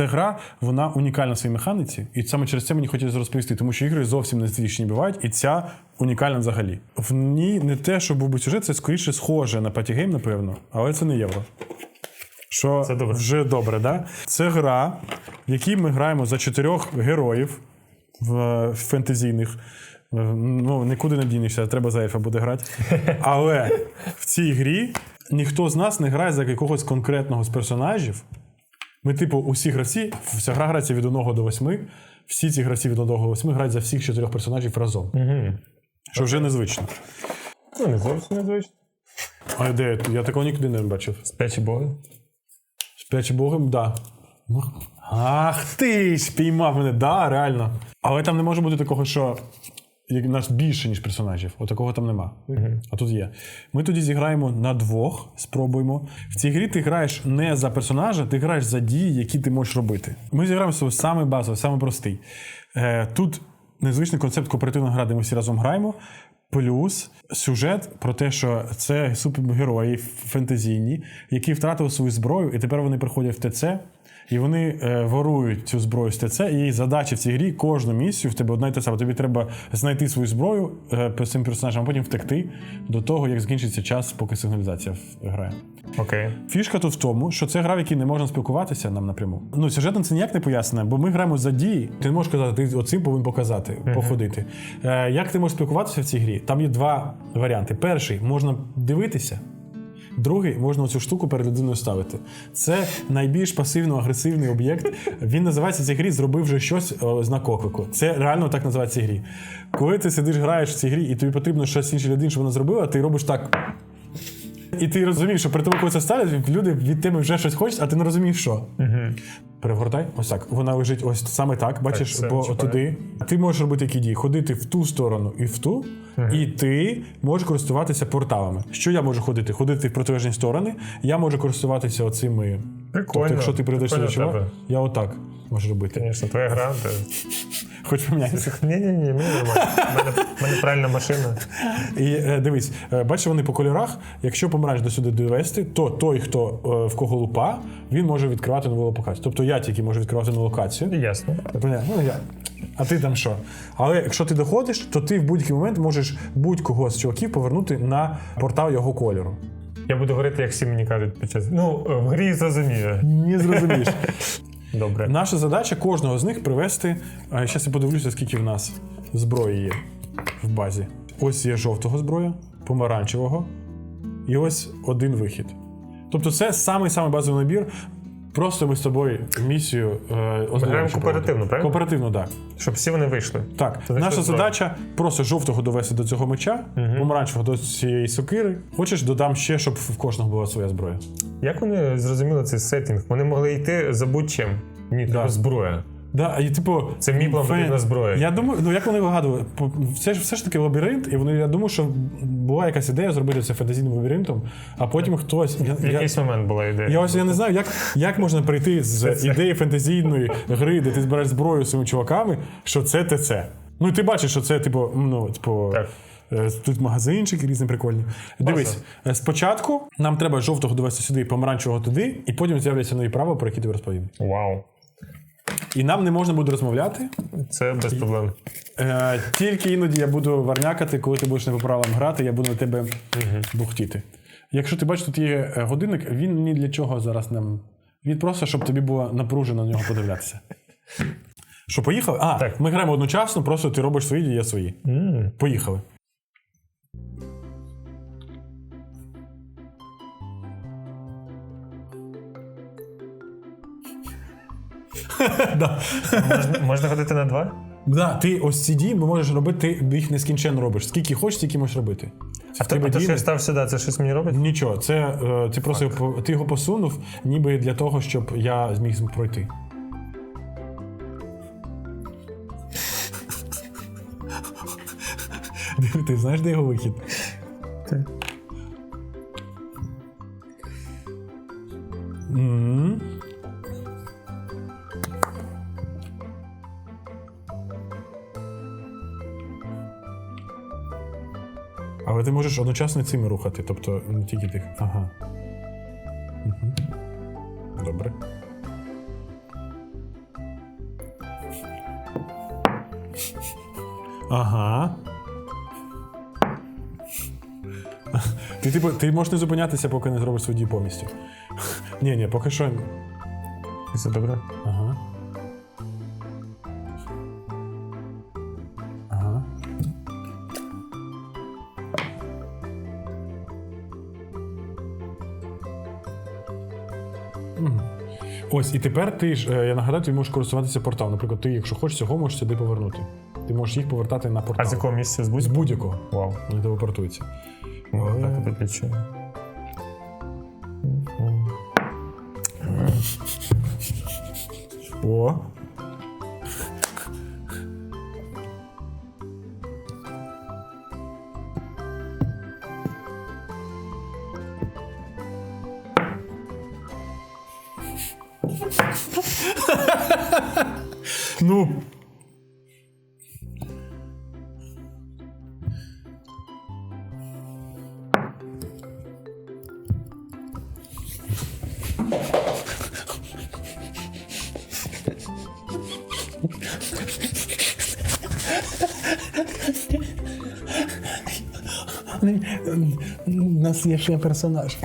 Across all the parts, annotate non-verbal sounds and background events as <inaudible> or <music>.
Ця гра вона унікальна в своїй механіці, і саме через це мені хотілося розповісти, тому що ігри зовсім не звичні бувають, і ця унікальна взагалі. В ній не те, що був би сюжет, це скоріше схоже на патігейм, напевно, але це не євро. Що Це добре. вже добре, да? Це гра, в якій ми граємо за чотирьох героїв в е, фентезійних. Е, Ну, нікуди не дінешся, треба за ельфа буде грати. <laughs> Але в цій грі ніхто з нас не грає за якогось конкретного з персонажів. Ми, типу, усі гравці, вся гра грається від 1 до 8. Всі ці гравці від 1 до 8 грають за всіх чотирьох персонажів разом. Угу. Що вже незвично. Ну, не зовсім незвично. А де я такого нікуди не бачив. Спячі боги. Спячі богом, да. Ну, Ах ти спіймав мене, да, реально. Але там не може бути такого, що нас більше, ніж персонажів. Отакого там нема. А тут є. Ми тоді зіграємо на двох, спробуємо. В цій грі ти граєш не за персонажа, ти граєш за дії, які ти можеш робити. Ми зіграємо свій самий базовий, самий простий. Е, тут незвичний концепт кооперативної гри, де ми всі разом граємо. Плюс сюжет про те, що це супергерої фентезійні, які втратили свою зброю, і тепер вони приходять в ТЦ, і вони е, ворують цю зброю з ТЦ. І задача в цій грі кожну місію в тебе одна й та сама. Тобі треба знайти свою зброю е, по цим персонажам, а потім втекти до того, як закінчиться час, поки сигналізація грає. Окей. Фішка тут в тому, що це гра, в якій не можна спілкуватися нам напряму. Ну, сюжетно це ніяк не пояснено, бо ми граємо за дії. Ти не можеш казати, ти оцим повинен показати, походити. Е, як ти можеш спілкуватися в цій грі? Там є два варіанти. Перший можна дивитися. Другий можна цю штуку перед людиною ставити. Це найбільш пасивно-агресивний об'єкт. Він називається цій грі Зробив вже щось о, знак оклику. Це реально так називається грі. Коли ти сидиш, граєш в цій грі, і тобі потрібно щось інше людині, щоб вона зробила, ти робиш так. І ти розумієш, що при тому, коли це ставлять, люди від тебе вже щось хочуть, а ти не розумієш, що. Угу. Перегортай, ось так. Вона лежить ось саме так, бачиш, це бо чіпає. туди. Ти можеш робити які дії? Ходити в ту сторону і в ту, і ти можеш користуватися порталами. Що я можу ходити? Ходити в протилежні сторони. Я можу користуватися оцими. Прикольно. Тобто, якщо ти прийдеш Прикольно в чувак, тебе. я отак можу робити. Звісно, твоя гра. Хоч поміняйся. Ні, ні, ні, мені нормально. У мене, мене правильна машина. І е, дивись, е, бачиш, вони по кольорах. Якщо помаранч до сюди довести, то той, хто е, в кого лупа, він може відкривати нову локацію. Тобто я тільки можу відкривати нову локацію. Ясно. Ну, я. А ти там що? Але якщо ти доходиш, то ти в будь-який момент можеш будь-кого з чуваків повернути на портал його кольору. Я буду говорити, як всі мені кажуть під час. Ну, в грі зрозуміє. Не зрозумієш. Добре. Наша задача кожного з них привести. Зараз я подивлюся, скільки в нас зброї є в базі. Ось є жовтого зброя, помаранчевого, і ось один вихід. Тобто, це самий-самий базовий набір. Просто ми з тобою місію е, ознайомчу кооперативно, правильно? Кооперативно, так. Щоб всі вони вийшли. Так, Це наша зброя. задача просто жовтого довести до цього меча, помаранчевого до цієї сокири. Хочеш, додам ще, щоб в кожного була своя зброя. Як вони зрозуміли цей сетінг? Вони могли йти за будь-чим. Ні, треба зброя. Да, і типу, Це міплам фе- потрібна зброя. Я думаю, ну як вони вигадували, це ж все ж таки лабіринт, і вони я думаю, що була якась ідея зробити це фантазійним лабіринтом, а потім хтось. Я, В я, момент була ідея. я ось я не знаю, як, як можна прийти з ідеї фантазійної гри, де ти збираєш зброю з своїми чуваками, що це ТЦ. Ну і ти бачиш, що це, типу, ну, типу. Так. е, Тут магазинчики різні прикольні. Дивись, е, спочатку нам треба жовтого довести сюди, помаранчевого туди, і потім з'являться нові правила, про які ти розповім. Вау. І нам не можна буде розмовляти. Це без проблем. Е, тільки іноді я буду варнякати, коли ти будеш не по правилам грати, я буду на тебе бухтіти. Якщо ти бачиш, тут є е, годинник, він ні для чого зараз нам. Він просто, щоб тобі було напружено на нього подивлятися. Що, поїхали? А, Так. ми граємо одночасно, просто ти робиш свої я свої. М. Поїхали. <laughs> да. Можна, можна ходити на два? Да, ти ось ці дії можеш робити, ти їх нескінченно робиш. Скільки хочеш, стільки можеш робити. Це А в тебе то, дії що я став сюди, це щось мені робить? Нічого, це е, ти просто його по- ти його посунув, ніби для того, щоб я зміг з- пройти. Диви, <laughs> Ти знаєш, де його вихід? М. можеш одночасно цими рухати, тобто не тільки тих. Ага. Угу. Добре. Ага. Ти, типу, ти можеш не зупинятися, поки не зробиш свою дію повністю. Ні, ні, поки що. Все добре. Ага. Ось, і тепер ти ж, е, я нагадаю, ти можеш користуватися порталом. Наприклад, ти, якщо хочеш цього, можеш сюди повернути. Ти можеш їх повертати на портал. А з якого місця? З З будь будь-якого. Вау. Вони телепортуються. О, так і підключую. О. ну. У нас є ще персонаж.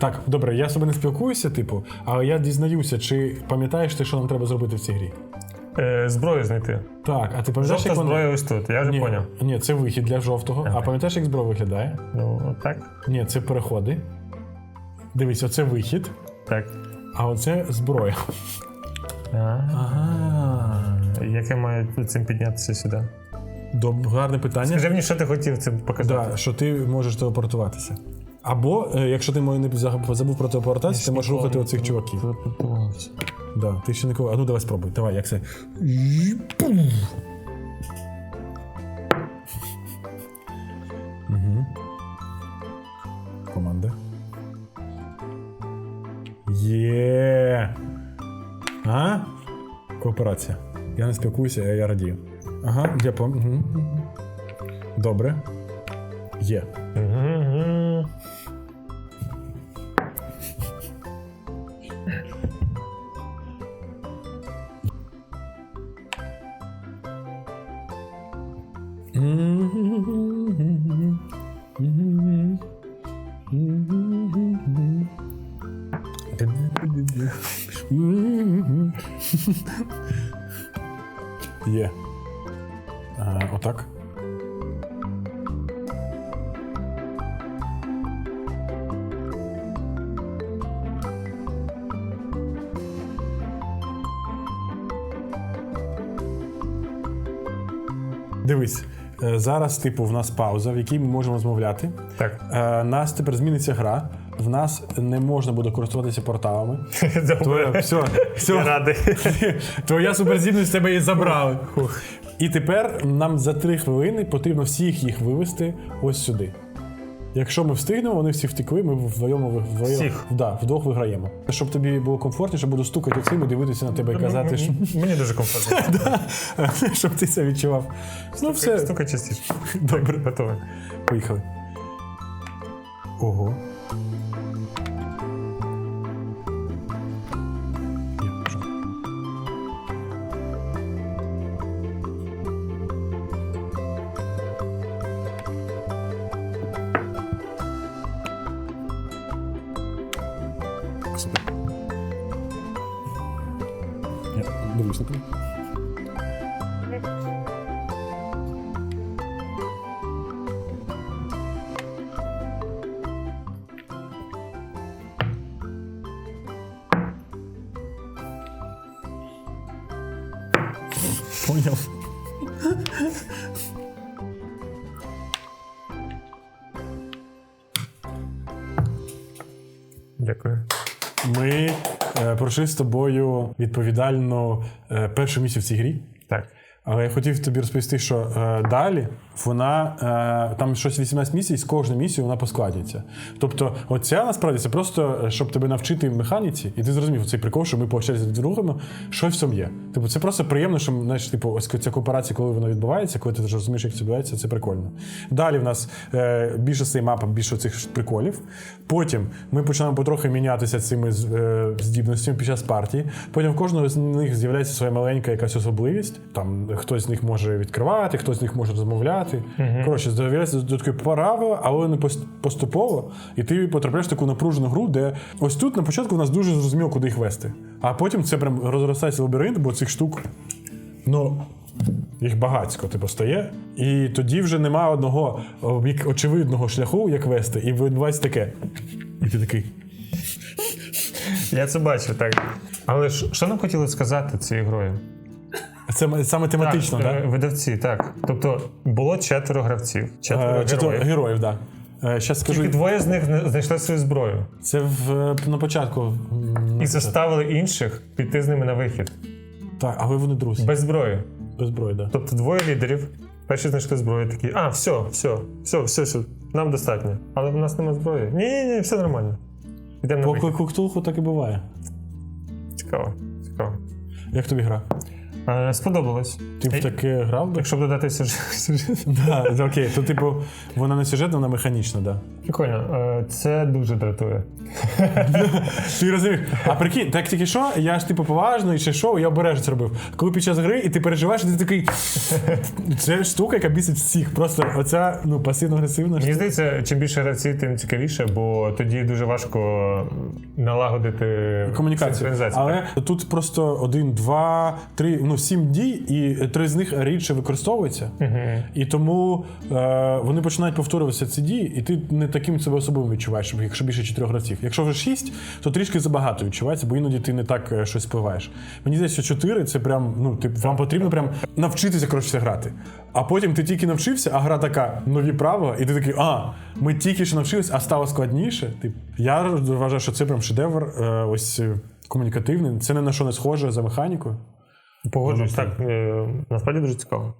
Так, добре, я з тобою не спілкуюся, типу, але я дізнаюся, чи пам'ятаєш ти, що нам треба зробити в цій грі? Е, зброю знайти. Так, а ти пам'ятаєш, Жовта як вона- зброя ось тут, я вже Ні, поняв. ні, це вихід для жовтого. А пам'ятаєш, як зброя виглядає? Ну, так. Ні, це переходи. Дивись, оце вихід, Так. а оце зброя. Ага. Як я маю цим піднятися сюди? Доб- гарне питання. Скажи мені, що ти хотів цим показати? Да, що ти можеш телепортуватися. Або, е, якщо ти мо- не забув про телепортацію, ти можеш рухати оцих чуваків. Да, ти ще ніколи. А ну давай спробуй. Давай, як це. Команда. Є. А? Кооперація. Я не спілкуюся, я радію. Ага, я пом... Добре. Є. Є. А, отак. Дивись, е, зараз, типу, в нас пауза, в якій ми можемо розмовляти. Так. Е, Нас тепер зміниться гра. В нас не можна буде користуватися порталами. Твоя, Все, все. Я радий. <laughs> Твоя суперздібність тебе і забрали. І тепер нам за три хвилини потрібно всіх їх вивести ось сюди. Якщо ми встигнемо, вони всі втекли, ми вдвоєм, вдвоєм Всіх? Да, вдвох виграємо. Щоб тобі було комфортніше, буду стукати цим і дивитися на тебе і казати, що, Мені- дуже комфортно. <laughs> <laughs> щоб ти це відчував. Ну, все, Стукай частіше. <laughs> добре, Готовий. поїхали. Ого. Понял. Дякую. Ми е, пройшли з тобою відповідально е, першу місію в цій грі. Але я хотів тобі розповісти, що е, далі вона е, там щось 18 місій, з кожної місії вона поскладається. Тобто, оця насправді це просто е, щоб тебе навчити механіці, і ти зрозумів цей прикол, що ми пообщалися з другими, що в цьому є. Типу, це просто приємно, що знаєш, типу, ось ця кооперація, коли вона відбувається, коли ти вже розумієш, як це відбувається, це прикольно. Далі в нас е, більше цей мапа, більше цих приколів. Потім ми починаємо потрохи мінятися цими е, здібностями під час партії. Потім в кожного з них з'являється своя маленька якась особливість. Там хтось з них може відкривати, хтось з них може розмовляти. Коротше, з'являється додаткові правила, але не поступово. І ти потрапляєш в таку напружену гру, де ось тут на початку в нас дуже зрозуміло, куди їх вести. А потім це прям розростається лабіринт, бо цих штук. Ну, їх багацько типу, стає, і тоді вже немає одного очевидного шляху, як вести, і відбувається таке. І ти такий. Я це бачив, так. Але що нам хотіли сказати цією грою? Це саме тематично, так? так? е, Видавці, так. Тобто було четверо гравців, четверо Е, то героїв. героїв, так. Да. Щас скажу, Тільки двоє з них знайшли свою зброю це в, на початку. і заставили інших піти з ними на вихід. Так, але вони друзі. Без зброї. Без зброї, так. Да. Тобто двоє лідерів, перші знайшли зброю, такі, а, все, все, все, все, все, нам достатньо. Але в нас немає зброї. Ні, ні, все нормально. Йдемо на По вихід. Куктулху так і буває. Цікаво, цікаво. Як тобі гра? Е, сподобалось. Ти в таке грав? Якщо б додати сюжет. <laughs> Да, окей, то типу, вона не сюжетна, вона механічна, так. Да. Прикольно, е, це дуже дратує. <laughs> Ти розумієш? А прикинь, так тільки що, я ж типу поважно і ще шоу, я обережно це робив. Коли під час гри і ти переживаєш, і ти такий. <laughs> Це штука, яка бісить всіх. Просто оця ну, пасивно-агресивна Мені здається, чим більше гравців, тим цікавіше, бо тоді дуже важко налагодити комунікацію. Але тут просто один, два, три, ну сім дій, і три з них рідше використовуються. І тому е, вони починають повторюватися ці дії, і ти не таким себе особливим відчуваєш, якщо більше чотирьох гравців. Якщо вже шість, то трішки забагато відчувається, бо іноді ти не так е, щось впливаєш. Мені здається, що чотири це прям, ну, ти, вам потрібно прям навчитися коротше грати. А потім ти тільки навчився, а гра така нові правила, і ти такий, а, ми тільки що навчились, а стало складніше. Тип, я вважаю, що це прям шедевр, е, ось е, комунікативний. Це не на що не схоже за механікою. Погоджуюсь, так, е, насправді дуже цікаво.